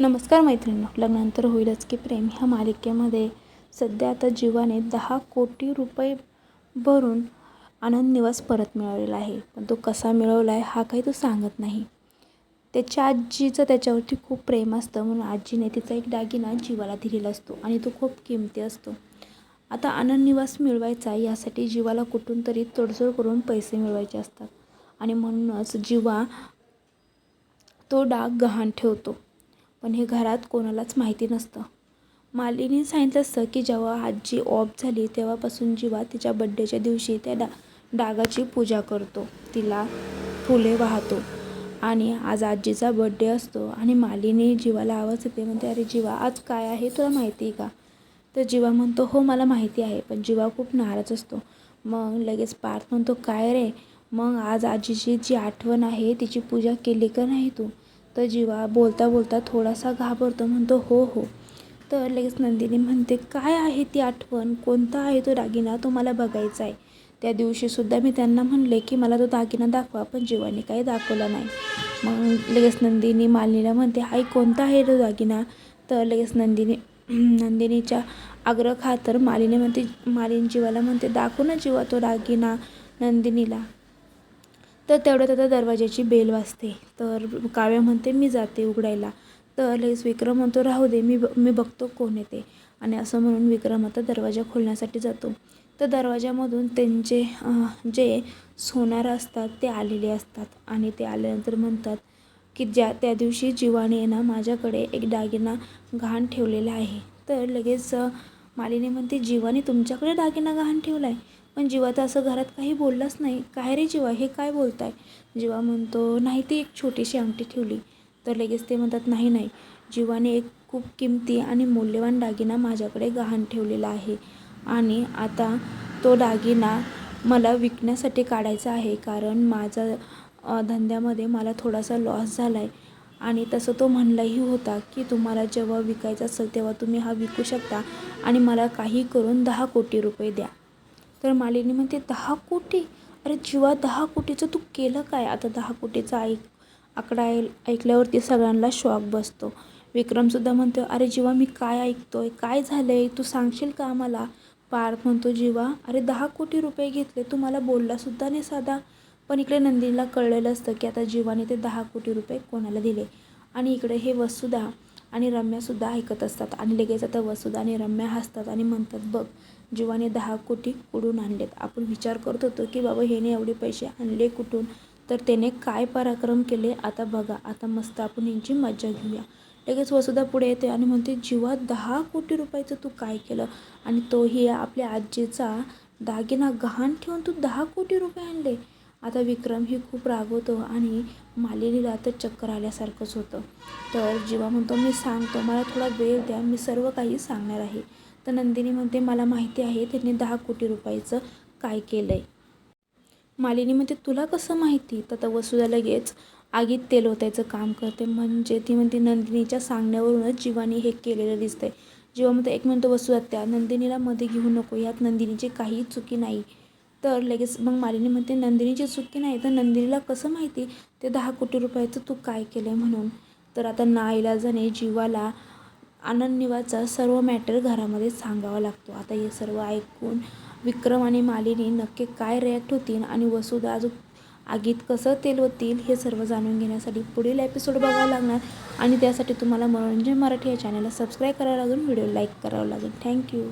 नमस्कार मैत्रिणींनो लग्नानंतर होईलच की प्रेम. ह्या मालिकेमध्ये सध्या आता जीवाने दहा कोटी रुपये भरून आनंद निवास परत मिळवलेला आहे. पण तो कसा मिळवला आहे हा काही तो सांगत नाही. त्याच्या आजीचं त्याच्यावरती खूप प्रेम असतं. म्हणून आजीने तिचा एक दागिना जीवाला दिलेला असतो आणि तो खूप किमती असतो. आता आनंद निवास मिळवायचा यासाठी जीवाला कुठून तरी तडजोड करून पैसे मिळवायचे असतात. आणि म्हणूनच जीवा तो डाग गहाण ठेवतो. पण हे घरात कोणालाच माहिती नसतं. मालिनी सांगितलं असतं की जेव्हा आजी ऑफ झाली तेव्हापासून जीवा तिच्या बड्डेच्या दिवशी त्या डा डागाची पूजा करतो. तिला फुले वाहतो. आणि आज आजीचा बड्डे असतो आणि मालिनी जीवाला आवाज येते म्हणते अरे जीवा आज काय आहे तुला माहिती आहे का? तर जीवा म्हणतो हो मला माहिती आहे पण जीवा खूप नाराज असतो. मग लगेच पार्थ म्हणतो काय रे? मग आज आजीची जी आठवण आहे तिची पूजा केली का नाही तू? तर जीवा बोलता बोलता थोडासा घाबरतो म्हणतो हो हो. तर लगेच नंदिनी म्हणते काय आहे ती आठवण? कोणता आहे तो दागिना? तो मला बघायचा आहे. त्या दिवशीसुद्धा मी त्यांना म्हणले की मला तो दागिना दाखवा पण जीवाने काही दाखवला नाही. मग लगेच नंदिनी मालिनीला म्हणते आई कोणता आहे तो दागिना? तर लगेच नंदिनी नंदिनीच्या आग्रह खातर मालिनी म्हणते मालिनी जीवाला म्हणते दाखव ना जीवा तो दागिना नंदिनीला. तर तेवढ्यात आता दरवाज्याची बेल वाजते. तर काव्या म्हणते मी जाते उघडायला. तर लगेच विक्रम म्हणतो राहू दे मी ब मी बघतो कोण येते. आणि असं म्हणून विक्रम आता दरवाजा खोलण्यासाठी जातो. तर दरवाजामधून त्यांचे जे सोनार असतात ते आलेले असतात. आणि ते आल्यानंतर म्हणतात की ज्या त्या दिवशी जीवाने ना माझ्याकडे एक दागिना घाण ठेवलेला आहे. तर लगेच मालिनी म्हणते जीवाने तुमच्याकडे दागिना गहाण ठेवला आहे पण जीवा तर असं घरात काही बोललाच नाही. काय रे जीवा? हे काय बोलताय? जीवा म्हणतो नाही ती एक छोटीशी अंगठी ठेवली. तर लगेच ते म्हणतात नाही नाही. जीवाने एक खूप किमती आणि मौल्यवान दागिना माझ्याकडे गहाण ठेवलेला आहे. आणि आता तो दागिना मला विकण्यासाठी काढायचा आहे. कारण माझा धंद्यामध्ये मला थोडासा लॉस झाला आहे आणि तसं तो म्हणलाही होता की तुम्हाला जेव्हा विकायचं असेल तेव्हा तुम्ही हा विकू शकता. आणि मला काही करून दहा कोटी रुपये द्या. तर मालिनी म्हणते दहा कोटी? अरे जीवा दहा कोटीचं तू केलं काय? आता दहा कोटीचा ऐक आकडा ऐ ऐकल्यावरती सगळ्यांना शॉक बसतो. विक्रमसुद्धा म्हणतो अरे जीवा मी काय ऐकतोय? काय झालं आहे तू सांगशील का आम्हाला? पार्थ म्हणतो जीवा अरे दहा कोटी रुपये घेतले तू मला बोललासुद्धा नाही साधा. पण इकडे नंदिनीला कळलेलं असतं की आता जीवाने ते दहा कोटी रुपये कोणाला दिले? आणि इकडे हे वसुधा आणि रम्यासुद्धा ऐकत असतात. आणि लगेच आता वसुधा आणि रम्या हसतात आणि म्हणतात बघ जीवाने दहा कोटी कुठून आणलेत. आपण विचार करत होतो की बाबा हेने एवढे पैसे आणले कुठून? तर त्याने काय पराक्रम केले? आता बघा आता मस्त आपण यांची मज्जा घेऊया. लगेच वसुधा पुढे येते आणि म्हणते जीवा दहा कोटी रुपयाचं तू काय केलं? आणि तोही आपल्या आजीचा दागिना गहाण ठेवून तू दहा कोटी रुपये आणले. आता विक्रम ही खूप रागवतो आणि मालिनीला तर चक्कर आल्यासारखंच होतं. तर जीवा म्हणतो मी सांगतो मला थोडा वेळ द्या मी सर्व काही सांगणार आहे. तर नंदिनी म्हणते मला माहिती आहे त्यांनी दहा कोटी रुपयाचं काय केलं आहे मालिनी म्हणते तुला कसं माहिती? तर वसुधा लगेच आगीत तेल ओतायचं काम करते. म्हणजे ती म्हणते नंदिनीच्या सांगण्यावरूनच जीवानी हे केलेलं दिसतंय. जीवा म्हणते एक मिनटं वसुधा त्या नंदिनीला मध्ये घेऊ नको यात नंदिनीची काही चुकी नाही. तर लगेच मग मालिनी म्हणते नंदिनीची चुकी नाही तर नंदिनीला कसं माहिती? ते दहा कोटी रुपयाचं तू काय केलं आहे म्हणून? तर आता नाईलाजाने जीवाला आनंदनिवाचा सर्व मॅटर घरामध्ये सांगावा लागतो. आता हे सर्व ऐकून विक्रम आणि मालिनी नक्की काय रिॲक्ट होतील आणि वसुधा अजून आगीत कसं तेल होतील हे सर्व जाणून घेण्यासाठी पुढील एपिसोड बघावं लागणार. आणि त्यासाठी तुम्हाला मनोरंजन मराठी या चॅनलला सबस्क्राईब करावं लागेल व्हिडिओ लाईक करावं लागेल. थँक्यू